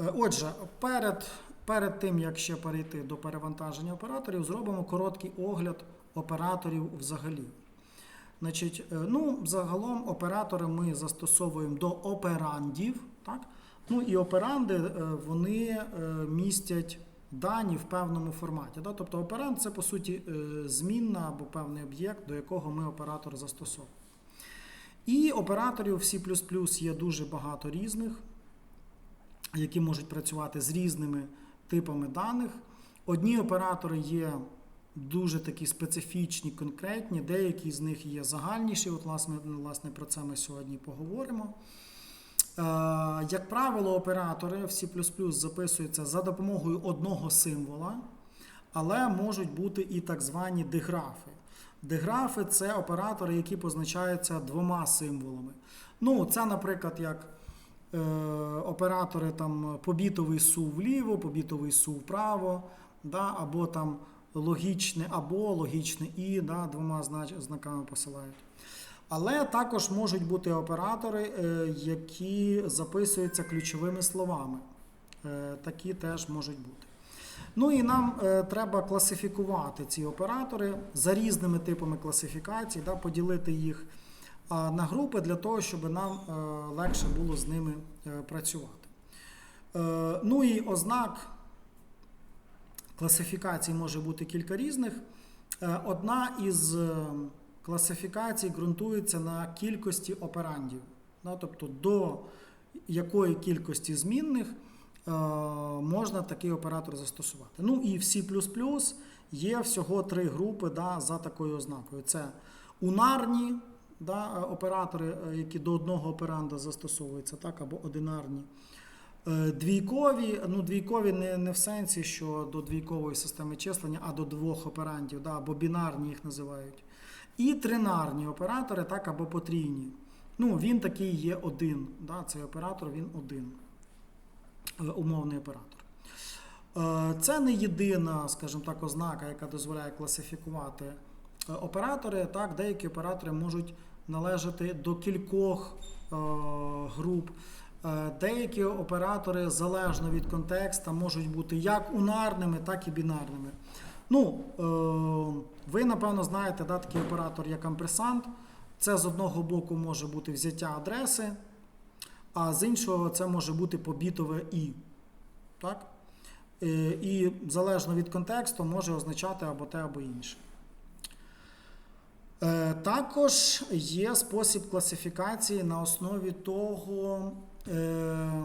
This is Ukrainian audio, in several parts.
Е, Отже, перед, перед тим, як ще перейти до перевантаження операторів, зробимо короткий огляд операторів взагалі. Значить, е, ну, загалом оператори ми застосовуємо до операндів. Так? Ну і операнди е, вони містять дані в певному форматі. Да? Тобто операнд це по суті змінна або певний об'єкт, до якого ми оператор застосовуємо. І операторів C є дуже багато різних, які можуть працювати з різними типами даних. Одні оператори є дуже такі специфічні, конкретні, деякі з них є загальніші. От, власне, власне про це ми сьогодні поговоримо. Е, Як правило, оператори в C записуються за допомогою одного символа, але можуть бути і так звані деграфи. Деграфи це оператори, які позначаються двома символами. Ну, це, наприклад, як оператори там побітовий сув вліво, побітовий сув вправо, да, або там логічне або логічне і да, двома знаками посилають. Але також можуть бути оператори, е, які записуються ключовими словами. Е, Такі теж можуть бути. Ну і нам е, треба класифікувати ці оператори за різними типами класифікацій, да, поділити їх на групи для того, щоб нам е, легше було з ними е, працювати. Е, Ну і ознак класифікацій може бути кілька різних. Одна із класифікацій ґрунтується на кількості операндів. Тобто до якої кількості змінних можна такий оператор застосувати. Ну і в C є всього три групи да, за такою ознакою. Це унарні да, е, оператори, е, які до одного операнда застосовуються, так, або одинарні. Е, Двійкові, ну двійкові не, не в сенсі, що до двійкової системи числення, а до двох операндів, да, або бінарні їх називають. І тринарні оператори, так, або потрійні. Ну, він такий є один. Да, цей оператор він один. Умовний оператор. Це не єдина, скажімо так, ознака, яка дозволяє класифікувати оператори. Так, деякі оператори можуть належати до кількох е, груп. Е, Деякі оператори залежно від контекста можуть бути як унарними, так і бінарними. Ну, е, ви напевно знаєте, да, такий оператор як амперсант. Це з одного боку може бути взяття адреси, а з іншого це може бути побітове і. Так? Е, І залежно від контексту може означати або те, або інше. Е, Також є спосіб класифікації на основі того, е,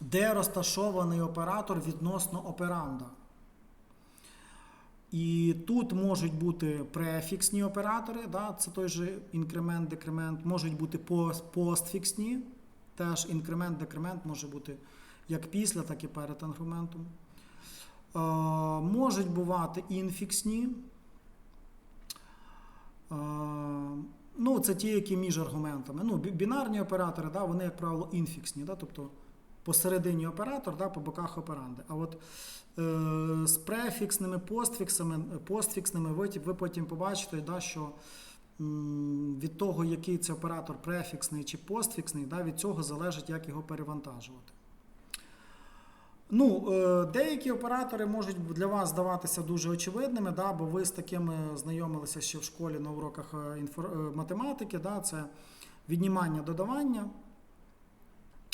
де розташований оператор відносно операнда. І тут можуть бути префіксні оператори, да, це той же інкремент, декремент, можуть бути постфіксні, теж інкремент, декремент може бути як після, так і перед аргументом. Е, можуть бувати інфіксні. Е, ну, це ті, які між аргументами. Ну, бінарні оператори, да, вони, як правило, інфіксні, да, тобто посередині оператор, да, по боках операнди. А от е, з префіксними, постфіксами, постфіксними ви, ви потім побачите, да, що від того, який це оператор префіксний чи постфіксний, да, від цього залежить, як його перевантажувати. Ну, е, деякі оператори можуть для вас здаватися дуже очевидними, да, бо ви з такими знайомилися ще в школі на уроках е, е, математики. Да, це віднімання, додавання.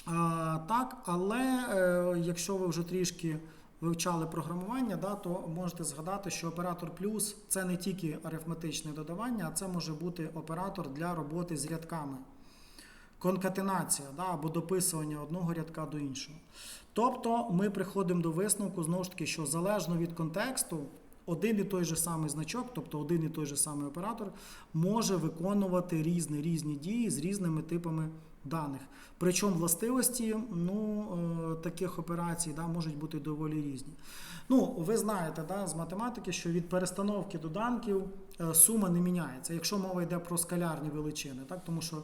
А, так, але якщо ви вже трішки вивчали програмування, да, то можете згадати, що оператор плюс це не тільки арифметичне додавання, а це може бути оператор для роботи з рядками. Конкатенація да, або дописування одного рядка до іншого. Тобто ми приходимо до висновку, знову ж таки, що залежно від контексту, один і той же самий значок, тобто один і той же самий оператор, може виконувати різні різні дії з різними типами даних. Причому властивості ну, е, таких операцій да, можуть бути доволі різні. Ну, ви знаєте да, з математики, що від перестановки доданків е, сума не міняється, якщо мова йде про скалярні величини, так, тому що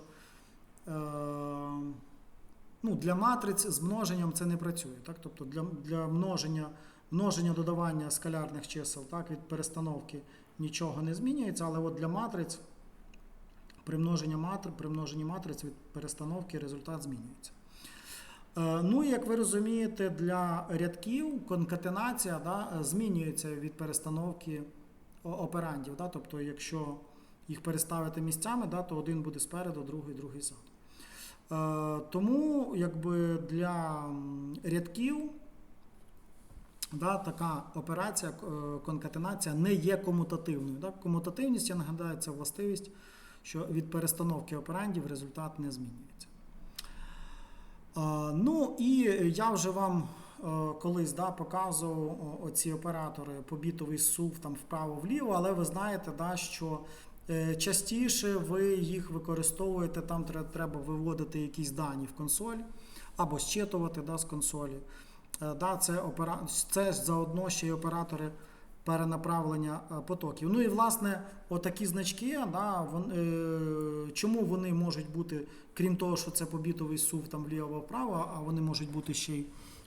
ну, для матриць з множенням це не працює. Так? Тобто для, для множення, множення додавання скалярних чисел так, від перестановки нічого не змінюється, але от для матриць при множенні матриць від перестановки результат змінюється. Е, Ну, як ви розумієте, для рядків конкатенація да, е, змінюється від перестановки операндів. Да? Тобто, якщо їх переставити місцями, да, то один буде спереду, другий, другий ззаду. Е, Тому якби для рядків да, така операція, е, конкатенація не є комутативною. Да? Комутативність, я нагадаю, це властивість, що від перестановки операндів результат не змінюється. Е, Ну і я вже вам колись да, показував оці оператори побітовий сув там вправо-вліво, але ви знаєте, да, що частіше ви їх використовуєте, там треба виводити якісь дані в консоль або щитувати да, з консолі. Е, Да, це, опера... це заодно ще й оператори перенаправлення е, потоків. Ну і власне, отакі значки, да, вон, е, чому вони можуть бути, крім того, що це побітовий сув там вліво-вправо, а вони можуть бути ще й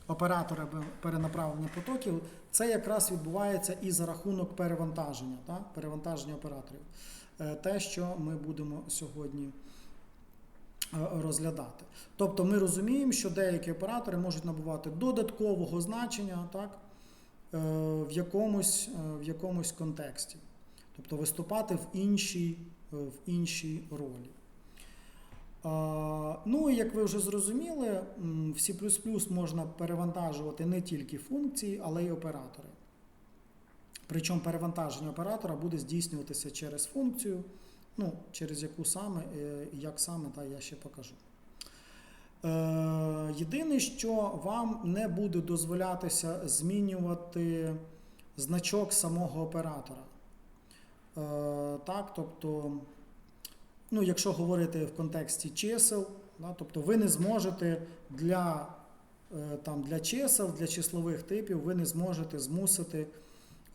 оператори перенаправлення потоків, це якраз відбувається і за рахунок перевантаження, да, перевантаження операторів. Е, те, що ми будемо сьогодні е, розглядати. Тобто ми розуміємо, що деякі оператори можуть набувати додаткового значення так, е, в, якомусь, в якомусь контексті, тобто виступати в іншій, в іншій ролі. Ну і як ви вже зрозуміли, в C можна перевантажувати не тільки функції, але й оператори. Причому перевантаження оператора буде здійснюватися через функцію, ну, через яку саме, е, як саме, та я ще покажу. Е, Єдине, що вам не буде дозволятися змінювати значок самого оператора. Е, Так, тобто, ну, якщо говорити в контексті чисел, да, тобто ви не зможете для, там, для чисел, для числових типів, ви не зможете змусити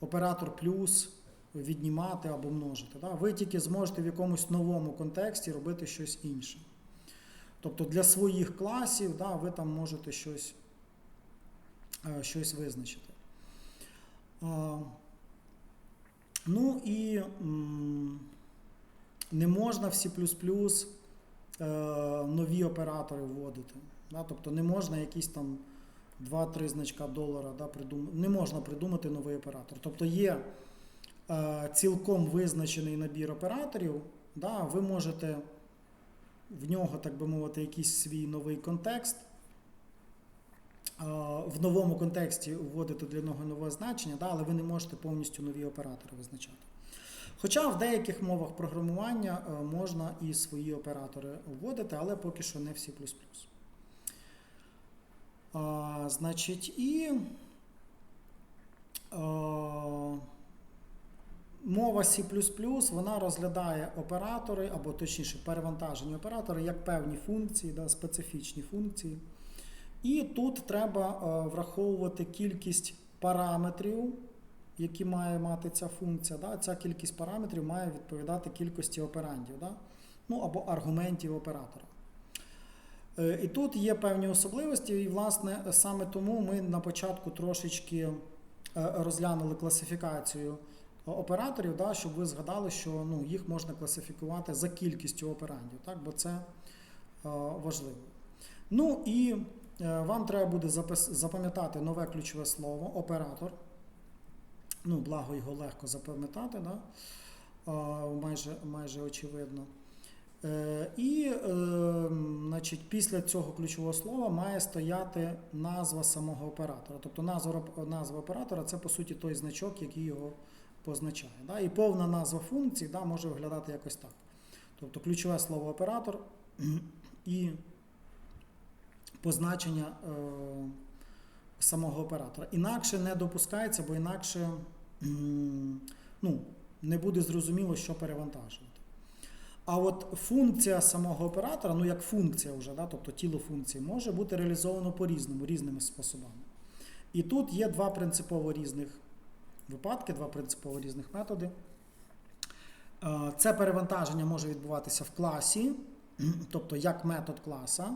оператор плюс віднімати або множити. Да? Ви тільки зможете в якомусь новому контексті робити щось інше. Тобто для своїх класів да, ви там можете щось, е, щось визначити. Ну і не можна в C е, нові оператори вводити. Да? Тобто не можна якісь там 2-3 значка долара да, придум... не можна придумати новий оператор. Тобто є е, цілком визначений набір операторів, да, ви можете в нього, так би мовити, якийсь свій новий контекст. е, В новому контексті вводити для нього нове значення, да, але ви не можете повністю нові оператори визначати. Хоча в деяких мовах програмування е, можна і свої оператори вводити, але поки що не в C++. А, значить, і а, мова C вона розглядає оператори, або точніше перевантажені оператори як певні функції, да, специфічні функції. І тут треба а, враховувати кількість параметрів, які має мати ця функція. Да. Ця кількість параметрів має відповідати кількості операндів, да, ну або аргументів оператора. Е, І тут є певні особливості, і, власне, саме тому ми на початку трошечки е, розглянули класифікацію операторів, да, щоб ви згадали, що ну, їх можна класифікувати за кількістю операндів, так, бо це е, важливо. Ну і е, вам треба буде запам'ятати нове ключове слово оператор. Ну, благо його легко запам'ятати, да? е, майже, майже очевидно. Е, І е, значить, після цього ключового слова має стояти назва самого оператора. Тобто назва, назва оператора це по суті той значок, який його позначає. Да? І повна назва функції да, може виглядати якось так. Тобто ключове слово оператор і позначення е, самого оператора. Інакше не допускається, бо інакше ну, не буде зрозуміло, що перевантажувати. А от функція самого оператора, ну як функція вже, да, тобто тіло функції, може бути реалізовано по-різному, різними способами. І тут є два принципово різних випадки, два принципово різних методи. Е, Це перевантаження може відбуватися в класі, тобто як метод класа.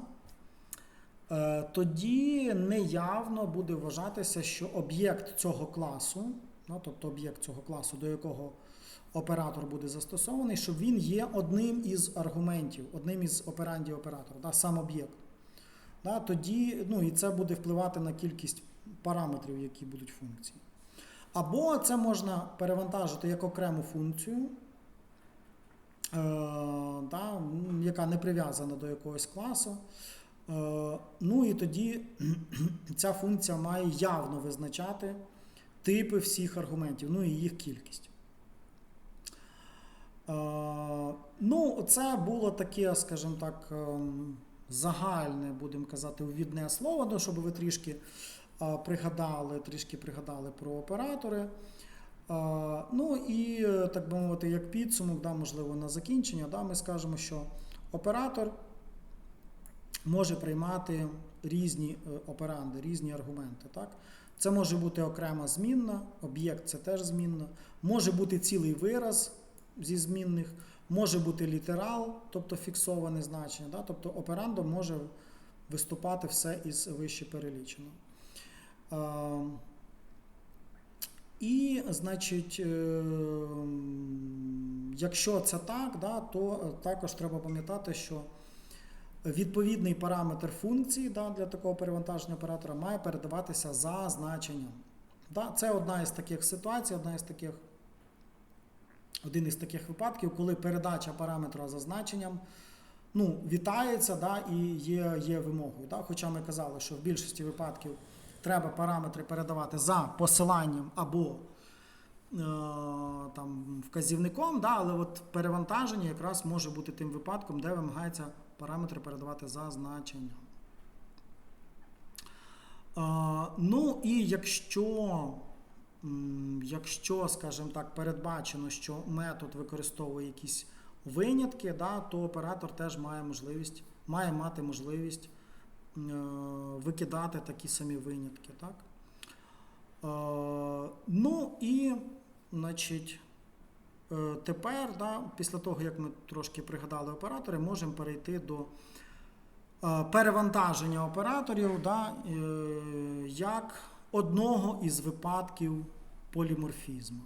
Е, Тоді неявно буде вважатися, що об'єкт цього класу, ну, тобто об'єкт цього класу, до якого оператор буде застосований, що він є одним із аргументів, одним із операндів оператора, да, сам об'єкт. да, тоді ну, і це буде впливати на кількість параметрів, які будуть функції. Або це можна перевантажити як окрему функцію, е, да, яка не прив'язана до якогось класу. Е, ну і тоді ця функція має явно визначати типи всіх аргументів, ну і їх кількість. Е, ну, це було таке, скажімо так, ем, загальне, будемо казати, увідне слово, ну, щоб ви трішки е, пригадали, трішки пригадали про оператори. Е, Ну і, так би мовити, як підсумок, да, можливо, на закінчення, да, ми скажемо, що оператор може приймати різні операнди, різні аргументи. Так? Це може бути окрема змінна, об'єкт це теж змінна, може бути цілий вираз зі змінних, може бути літерал, тобто фіксоване значення. Да? Тобто операндом може виступати все із вище переліченого. Е, І, значить, е, якщо це так, да, то також треба пам'ятати, що відповідний параметр функції да, для такого перевантаження оператора має передаватися за значенням. Да, це одна із таких ситуацій, одна із таких, один із таких випадків, коли передача параметра за значенням ну, вітається да, і є, є вимогою. Да. Хоча ми казали, що в більшості випадків треба параметри передавати за посиланням або е, там, вказівником, да, але от перевантаження якраз може бути тим випадком, де вимагається параметри передавати за значенням. Е, ну і якщо, якщо, скажімо так, передбачено, що метод використовує якісь винятки, да, то оператор теж має можливість, має мати можливість е, викидати такі самі винятки. Так? Е, ну і, значить, е, тепер, да, після того, як ми трошки пригадали оператори, можемо перейти до перевантаження операторів да, як одного із випадків поліморфізму.